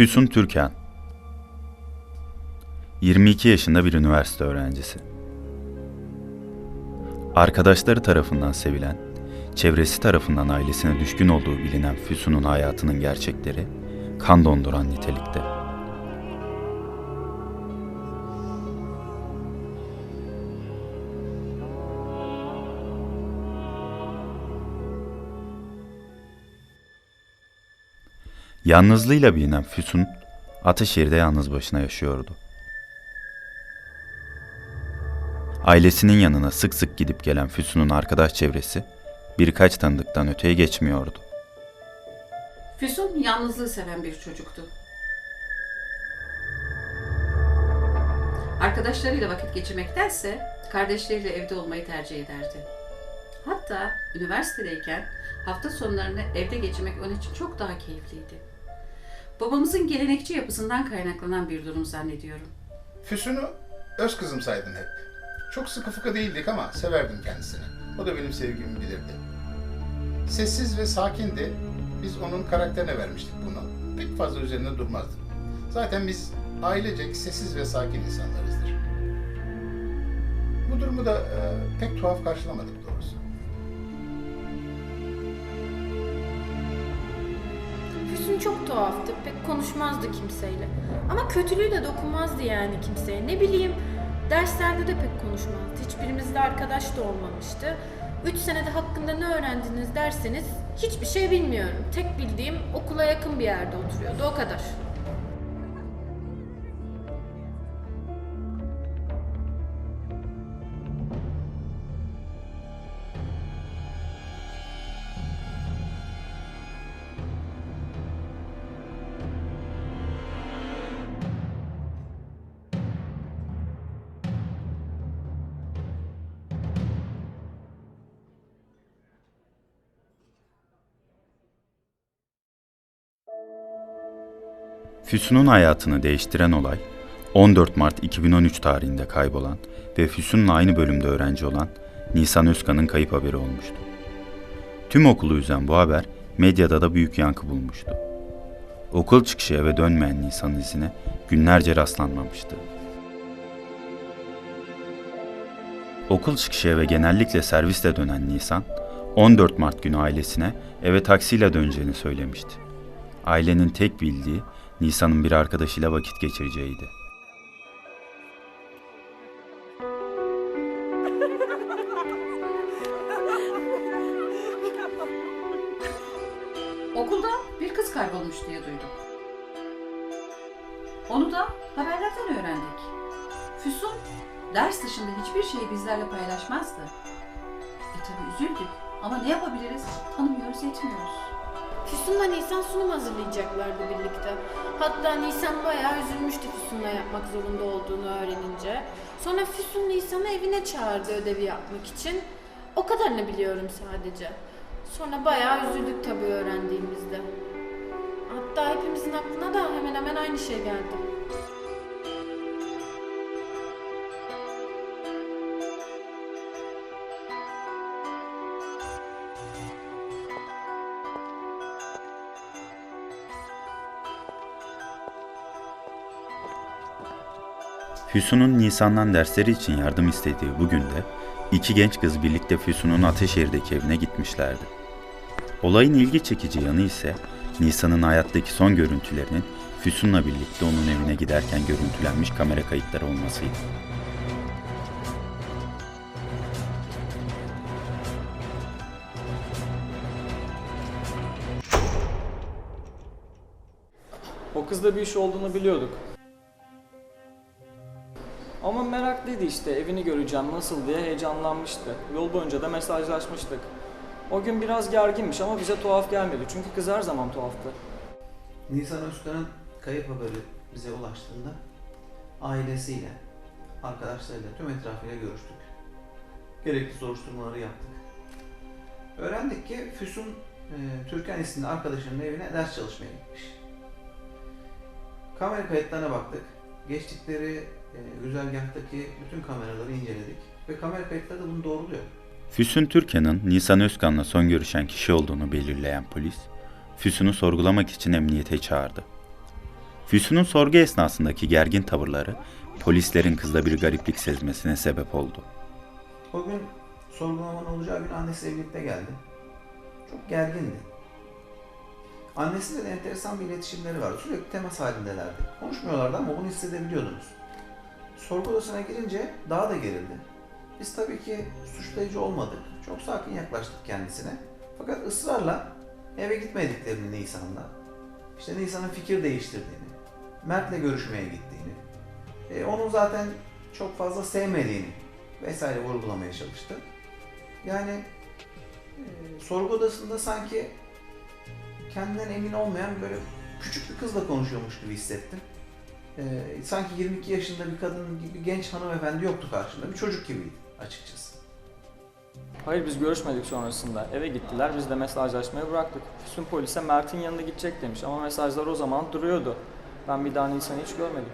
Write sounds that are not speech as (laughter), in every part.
Füsun Türkan 22 yaşında bir üniversite öğrencisi. Arkadaşları tarafından sevilen, çevresi tarafından ailesine düşkün olduğu bilinen Füsun'un hayatının gerçekleri kan donduran nitelikte. Yalnızlığıyla bilinen Füsun, Ataşehir'de yalnız başına yaşıyordu. Ailesinin yanına sık sık gidip gelen Füsun'un arkadaş çevresi birkaç tanıdıktan öteye geçmiyordu. Füsun yalnızlığı seven bir çocuktu. Arkadaşlarıyla vakit geçirmektense kardeşleriyle evde olmayı tercih ederdi. Hatta üniversitedeyken hafta sonlarını evde geçirmek onun için çok daha keyifliydi. Babamızın gelenekçi yapısından kaynaklanan bir durum zannediyorum. Füsun'u öz kızım saydım hep. Çok sıkı fıkı değildik ama severdim kendisini. O da benim sevgimi bilirdi. Sessiz ve sakindi. Biz onun karakterine vermiştik bunu. Pek fazla üzerinde durmazdı. Zaten biz ailecek sessiz ve sakin insanlarızdır. Bu durumu da e, pek tuhaf karşılamadık çok tuhaftı. Pek konuşmazdı kimseyle. Ama kötülüğü de dokunmazdı yani kimseye. Ne bileyim derslerde de pek konuşmazdı. Hiçbirimizle arkadaş da olmamıştı. Üç senede hakkında ne öğrendiniz derseniz hiçbir şey bilmiyorum. Tek bildiğim okula yakın bir yerde oturuyordu o kadar. Füsun'un hayatını değiştiren olay 14 Mart 2013 tarihinde kaybolan ve Füsun'la aynı bölümde öğrenci olan Nisan Özkan'ın kayıp haberi olmuştu. Tüm okulu üzen bu haber medyada da büyük yankı bulmuştu. Okul çıkışı eve dönmeyen Nisan'ın izine günlerce rastlanmamıştı. Okul çıkışı eve genellikle servisle dönen Nisan, 14 Mart günü ailesine eve taksiyle döneceğini söylemişti. Ailenin tek bildiği Nisan'ın bir arkadaşıyla vakit geçireceğiydi. Okulda bir kız kaybolmuş diye duydum. Onu da haberlerden öğrendik. Füsun ders dışında hiçbir şeyi bizlerle paylaşmazdı. E tabi üzüldük ama ne yapabiliriz tanımıyoruz etmiyoruz. Füsun'la Nisan sunum hazırlayacaklardı birlikte. Hatta Nisan bayağı üzülmüştü Füsun'la yapmak zorunda olduğunu öğrenince. Sonra Füsun Nisan'ı evine çağırdı ödevi yapmak için. O kadarını biliyorum sadece. Sonra bayağı üzüldük tabii öğrendiğimizde. Hatta hepimizin aklına da hemen hemen aynı şey geldi. Füsun'un Nisan'dan dersleri için yardım istediği bugün de iki genç kız birlikte Füsun'un Ateşehir'deki evine gitmişlerdi. Olayın ilgi çekici yanı ise Nisan'ın hayattaki son görüntülerinin Füsun'la birlikte onun evine giderken görüntülenmiş kamera kayıtları olmasıydı. O kızda bir iş olduğunu biliyorduk. Ama meraklıydı işte evini göreceğim nasıl diye heyecanlanmıştı. Yol boyunca da mesajlaşmıştık. O gün biraz gerginmiş ama bize tuhaf gelmedi çünkü kız her zaman tuhaftı. Nisan Özkan'ın kayıp haberi bize ulaştığında ailesiyle, arkadaşlarıyla, tüm etrafıyla görüştük. Gerekli soruşturmaları yaptık. Öğrendik ki Füsun e, Türkan isimli arkadaşının evine ders çalışmaya gitmiş. Kamera kayıtlarına baktık. Geçtikleri e, güzergahtaki bütün kameraları inceledik ve kamera kayıtları da bunu doğruluyor. Füsun Türkan'ın Nisan Özkan'la son görüşen kişi olduğunu belirleyen polis, Füsun'u sorgulamak için emniyete çağırdı. Füsun'un sorgu esnasındaki gergin tavırları polislerin kızda bir gariplik sezmesine sebep oldu. O gün sorgulamanın olacağı gün annesiyle birlikte geldi. Çok gergindi. Annesiyle de enteresan bir iletişimleri vardı. Sürekli temas halindelerdi. Konuşmuyorlardı ama bunu hissedebiliyordunuz. Sorgu odasına girince daha da gerildi. Biz tabii ki suçlayıcı olmadık. Çok sakin yaklaştık kendisine. Fakat ısrarla eve gitmediklerini Nisan'la, işte Nisan'ın fikir değiştirdiğini, Mert'le görüşmeye gittiğini, e, onun zaten çok fazla sevmediğini vesaire vurgulamaya çalıştı. Yani e, sorgu odasında sanki kendinden emin olmayan böyle küçük bir kızla konuşuyormuş gibi hissettim. E, sanki 22 yaşında bir kadın gibi genç hanımefendi yoktu karşımda. Bir çocuk gibiydi açıkçası. Hayır biz görüşmedik sonrasında. Eve gittiler biz de mesajlaşmayı bıraktık. Füsun polise Mert'in yanına gidecek demiş ama mesajlar o zaman duruyordu. Ben bir daha Nisan'ı hiç görmedim.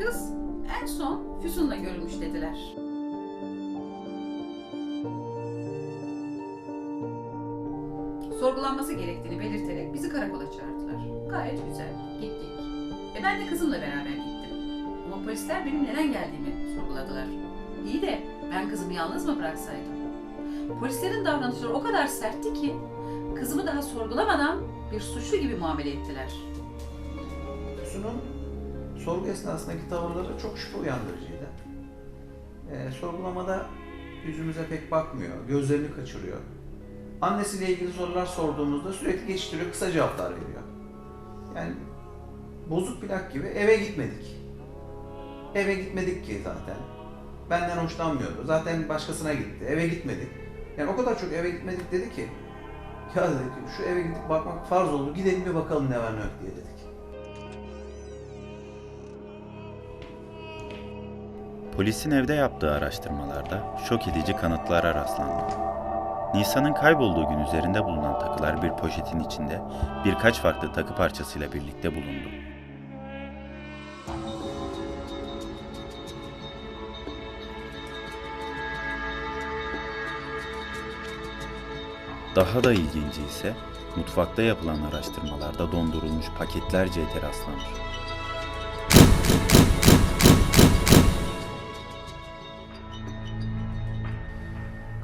Kız en son Füsun'la görülmüş dediler. Sorgulanması gerektiğini belirterek bizi karakola çağırdılar. Gayet güzel. Gittik. E ben de kızımla beraber gittim. Ama polisler benim neden geldiğimi sorguladılar. İyi de ben kızımı yalnız mı bıraksaydım? Polislerin davranışları o kadar sertti ki kızımı daha sorgulamadan bir suçlu gibi muamele ettiler. Füsun'un sorgu esnasındaki tavırları çok şüphe uyandırıcıydı. E, sorgulamada yüzümüze pek bakmıyor, gözlerini kaçırıyor. Annesiyle ilgili sorular sorduğumuzda sürekli geçiştiriyor, kısa cevaplar veriyor. Yani bozuk plak gibi eve gitmedik. Eve gitmedik ki zaten. Benden hoşlanmıyordu. Zaten başkasına gitti. Eve gitmedik. Yani o kadar çok eve gitmedik dedi ki ya dedik şu eve gidip bakmak farz oldu. Gidelim bir bakalım ne var ne yok diye dedik. Polisin evde yaptığı araştırmalarda şok edici kanıtlara rastlandı. Nisan'ın kaybolduğu gün üzerinde bulunan takılar bir poşetin içinde birkaç farklı takı parçasıyla birlikte bulundu. Daha da ilginci ise mutfakta yapılan araştırmalarda dondurulmuş paketlerce ete rastlanır.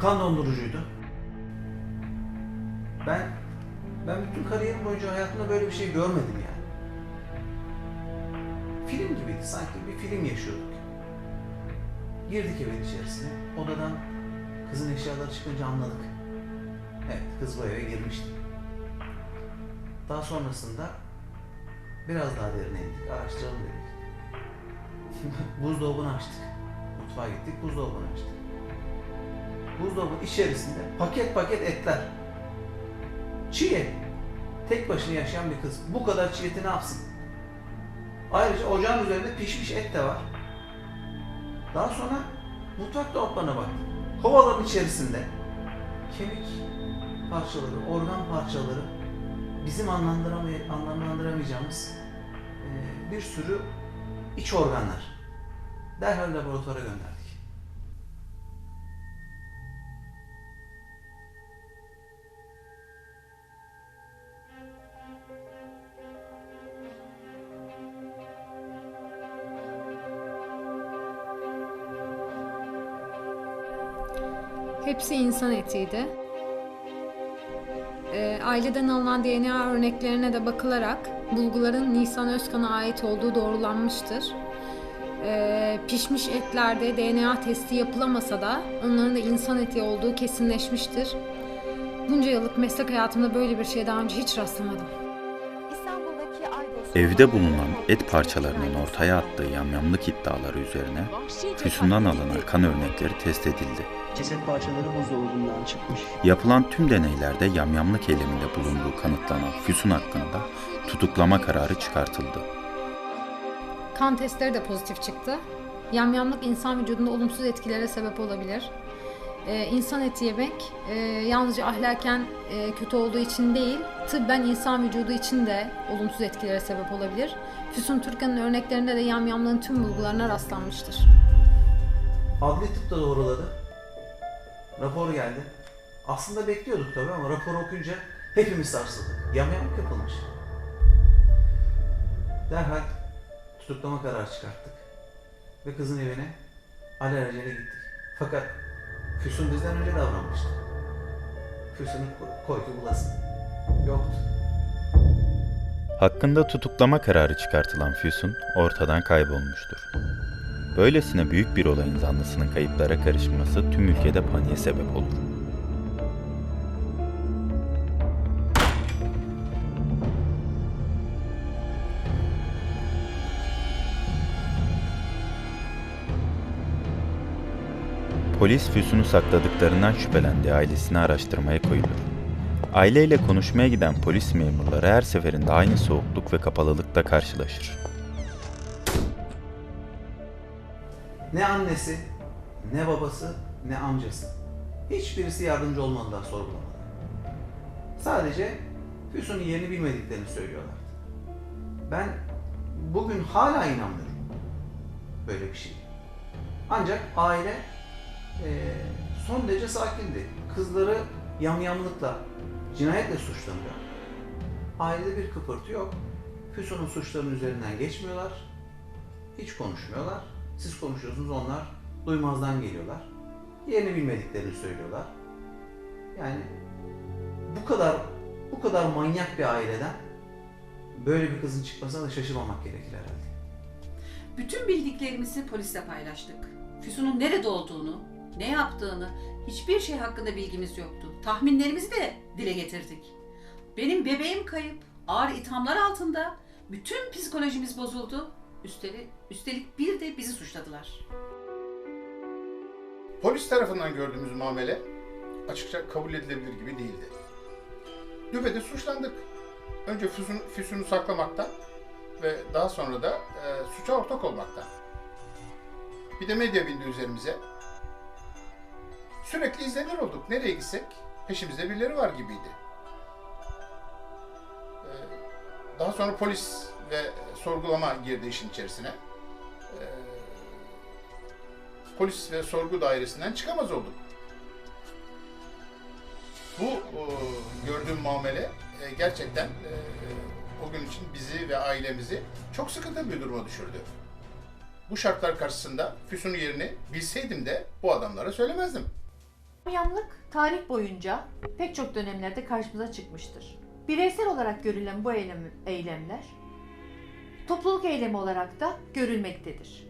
Kan dondurucuydu. Ben ben bütün kariyerim boyunca hayatımda böyle bir şey görmedim yani. Film gibiydi sanki bir film yaşıyorduk. Girdik evin içerisine. Odadan kızın eşyaları çıkınca anladık. Evet kız bu eve girmişti. Daha sonrasında biraz daha derine indik. Araştıralım dedik. (laughs) Buzdolabını açtık. Mutfağa gittik buzdolabını açtık buzdolabının içerisinde paket paket etler. Çiğ et. Tek başına yaşayan bir kız. Bu kadar çiğ eti ne yapsın? Ayrıca ocağın üzerinde pişmiş et de var. Daha sonra mutfak dolaplarına bak. Kovaların içerisinde kemik parçaları, organ parçaları bizim anlamlandıramay- anlamlandıramayacağımız bir sürü iç organlar. Derhal laboratuvara gönderdik. Hepsi insan etiydi. Ee, aileden alınan DNA örneklerine de bakılarak bulguların Nisan Özkan'a ait olduğu doğrulanmıştır. Ee, pişmiş etlerde DNA testi yapılamasa da onların da insan eti olduğu kesinleşmiştir. Bunca yıllık meslek hayatımda böyle bir şeye daha önce hiç rastlamadım. Evde bulunan et parçalarının ortaya attığı yamyamlık iddiaları üzerine Füsun'dan alınan kan örnekleri test edildi. Ceset parçaları buzdolabından çıkmış. Yapılan tüm deneylerde yamyamlık eyleminde bulunduğu kanıtlanan Füsun hakkında tutuklama kararı çıkartıldı. Kan testleri de pozitif çıktı. Yamyamlık insan vücudunda olumsuz etkilere sebep olabilir. E, insan eti yemek e, yalnızca ahlaken e, kötü olduğu için değil, tıbben insan vücudu için de olumsuz etkilere sebep olabilir. Füsun Türkan'ın örneklerinde de yamyamlığın tüm bulgularına rastlanmıştır. Adli tıp da doğruladı. Rapor geldi. Aslında bekliyorduk tabii ama raporu okuyunca hepimiz sarsıldık. Yamyamlık yapılmış. Derhal tutuklama kararı çıkarttık. Ve kızın evine alelacele gittik. Fakat Füsun bizden önce davranmıştı. Füsun'u ko- koy ki bulasın. Yoktu. Hakkında tutuklama kararı çıkartılan Füsun ortadan kaybolmuştur. Böylesine büyük bir olayın zanlısının kayıplara karışması tüm ülkede paniğe sebep olur. Polis Füsun'u sakladıklarından şüphelendiği ailesini araştırmaya koyulur. Aileyle konuşmaya giden polis memurları her seferinde aynı soğukluk ve kapalılıkla karşılaşır. Ne annesi, ne babası, ne amcası. Hiçbirisi yardımcı olmadılar sorgulamada. Sadece Füsun'un yerini bilmediklerini söylüyorlardı. Ben bugün hala inanmıyorum böyle bir şey. Ancak aile son derece sakindi. Kızları yamyamlıkla, cinayetle suçlanıyor. Ailede bir kıpırtı yok. Füsun'un suçlarının üzerinden geçmiyorlar. Hiç konuşmuyorlar. Siz konuşuyorsunuz onlar duymazdan geliyorlar. Yerini bilmediklerini söylüyorlar. Yani bu kadar bu kadar manyak bir aileden böyle bir kızın çıkmasına da şaşırmamak gerekir herhalde. Bütün bildiklerimizi polisle paylaştık. Füsun'un nerede olduğunu, ne yaptığını, hiçbir şey hakkında bilgimiz yoktu. Tahminlerimizi de dile getirdik. Benim bebeğim kayıp, ağır ithamlar altında. Bütün psikolojimiz bozuldu. Üstelik, üstelik bir de bizi suçladılar. Polis tarafından gördüğümüz muamele açıkça kabul edilebilir gibi değildi. Düpedüz suçlandık. Önce Füsun, Füsun'u saklamaktan ve daha sonra da e, suça ortak olmaktan. Bir de medya bindi üzerimize. Sürekli izlenir olduk. Nereye gitsek peşimizde birileri var gibiydi. E, daha sonra polis ve sorgulama girdi işin içerisine. E, polis ve sorgu dairesinden çıkamaz olduk. Bu e, gördüğüm muamele e, gerçekten e, o gün için bizi ve ailemizi çok sıkıntılı bir duruma düşürdü. Bu şartlar karşısında Füsun'un yerini bilseydim de bu adamlara söylemezdim. Yamyamlık tarih boyunca pek çok dönemlerde karşımıza çıkmıştır. Bireysel olarak görülen bu eylem, eylemler topluluk eylemi olarak da görülmektedir.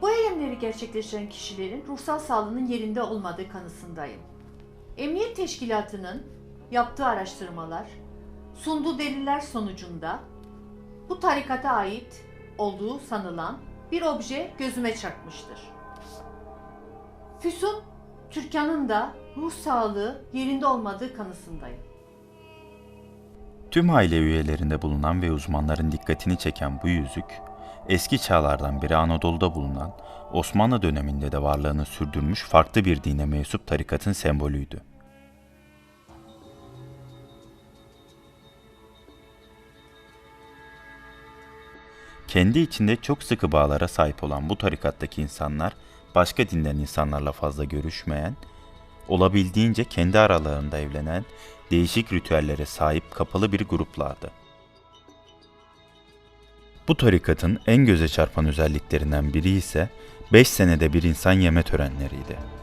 Bu eylemleri gerçekleştiren kişilerin ruhsal sağlığının yerinde olmadığı kanısındayım. Emniyet Teşkilatı'nın yaptığı araştırmalar, sunduğu deliller sonucunda bu tarikata ait olduğu sanılan bir obje gözüme çarpmıştır. Füsun Türkan'ın da ruh sağlığı yerinde olmadığı kanısındayım. Tüm aile üyelerinde bulunan ve uzmanların dikkatini çeken bu yüzük, eski çağlardan beri Anadolu'da bulunan, Osmanlı döneminde de varlığını sürdürmüş farklı bir dine mensup tarikatın sembolüydü. Kendi içinde çok sıkı bağlara sahip olan bu tarikattaki insanlar, başka dinden insanlarla fazla görüşmeyen, olabildiğince kendi aralarında evlenen, değişik ritüellere sahip kapalı bir gruplardı. Bu tarikatın en göze çarpan özelliklerinden biri ise 5 senede bir insan yeme törenleriydi.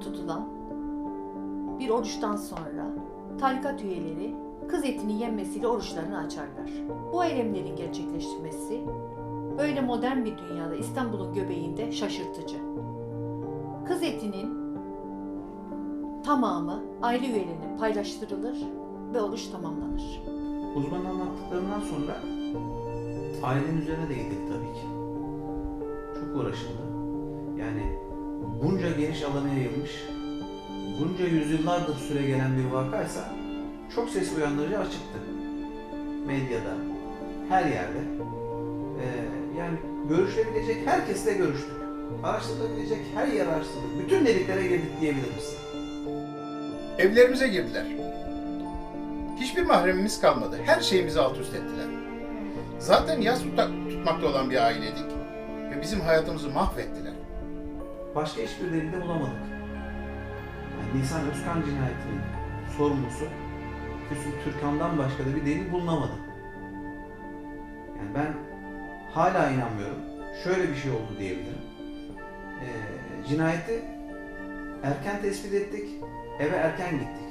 Tutulan bir oruçtan sonra tarikat üyeleri kız etini yenmesiyle oruçlarını açarlar. Bu eylemlerin gerçekleştirmesi böyle modern bir dünyada İstanbul'un göbeğinde şaşırtıcı. Kız etinin tamamı aile üyelerine paylaştırılır ve oruç tamamlanır. Uzmanın anlattıklarından sonra ailenin üzerine de gittik tabii ki. Çok uğraşıldı. Yani bunca geniş alana yayılmış, bunca yüzyıllardır süre gelen bir vakaysa çok ses uyandırıcı açıktı. Medyada, her yerde. Ee, yani görüşebilecek herkesle görüştük. Araştırılabilecek her yer araştırdık. Bütün deliklere girdik diyebiliriz. Evlerimize girdiler. Hiçbir mahremimiz kalmadı. Her şeyimizi alt üst ettiler. Zaten tutak, tutmakta olan bir aileydik. Ve bizim hayatımızı mahvettiler. Başka hiçbir delil de bulamadık. Yani Nisan Özkan cinayetinin sorumlusu Füsun Türkan'dan başka da bir delil bulunamadı. Yani ben hala inanmıyorum. Şöyle bir şey oldu diyebilirim. Ee, cinayeti erken tespit ettik, eve erken gittik.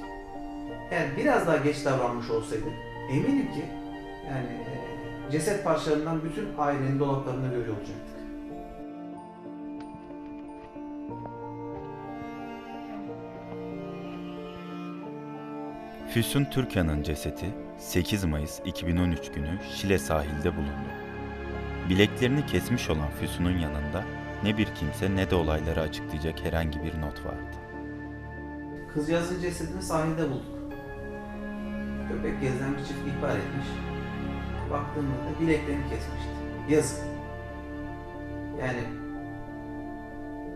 Eğer biraz daha geç davranmış olsaydık eminim ki yani e, ceset parçalarından bütün ailenin dolaplarında görüyor olacaktık. Füsun Türkan'ın cesedi 8 Mayıs 2013 günü Şile sahilde bulundu. Bileklerini kesmiş olan Füsun'un yanında ne bir kimse ne de olayları açıklayacak herhangi bir not vardı. Kızcağızın cesedini sahilde bulduk. Köpek gezen bir çift ihbar etmiş. Baktığımızda bileklerini kesmişti. Yazık. Yani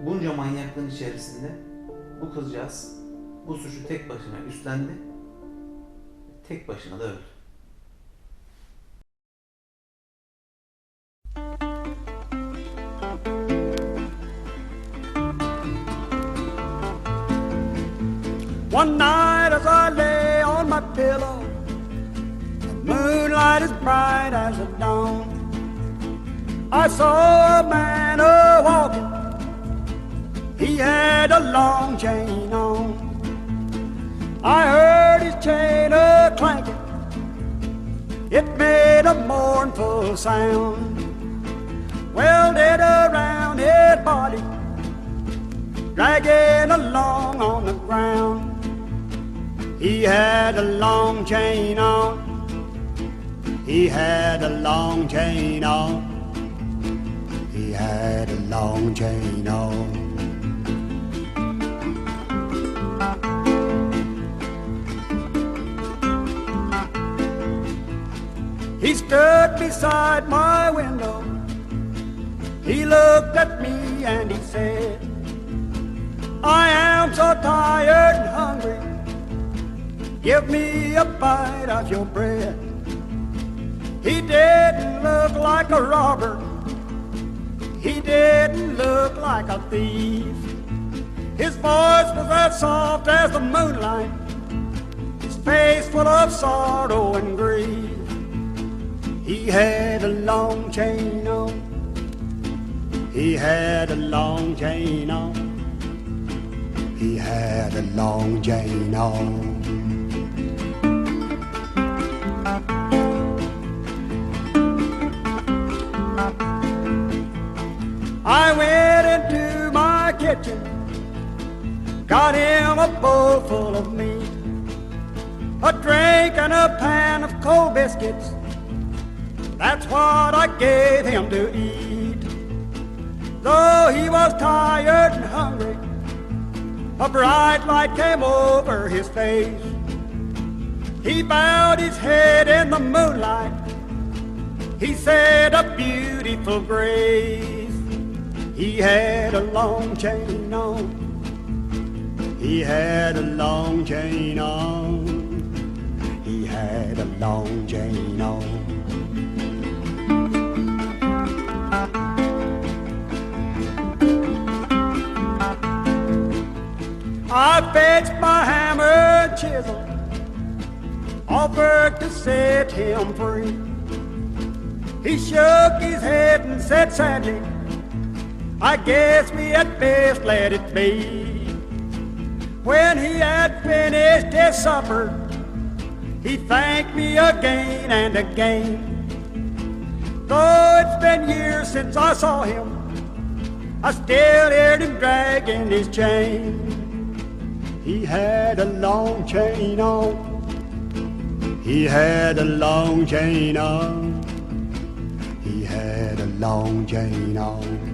bunca manyaklığın içerisinde bu kızcağız bu suçu tek başına üstlendi. Tek başına da öldü. One night as I lay on my pillow, the moonlight as bright as the dawn. I saw a man a walking, he had a long chain on. I heard his chain a clanking, it made a mournful sound. Well, dead around his body, dragging along on the ground. He had a long chain on. He had a long chain on. He had a long chain on. Beside my window. He looked at me and he said, I am so tired and hungry. Give me a bite of your bread. He didn't look like a robber. He didn't look like a thief. His voice was as soft as the moonlight. His face full of sorrow and grief. He had a long chain on. He had a long chain on. He had a long chain on. I went into my kitchen, got him a bowl full of meat, a drink and a pan of cold biscuits. That's what I gave him to eat. Though he was tired and hungry, a bright light came over his face. He bowed his head in the moonlight. He said a beautiful grace. He had a long chain on. He had a long chain on. He had a long chain on. I fetched my hammer and chisel, offered to set him free. He shook his head and said sadly, I guess we had best let it be. When he had finished his supper, he thanked me again and again. Though it's been years since I saw him, I still heard him dragging his chain. He had a long chain on. He had a long chain on. He had a long chain on.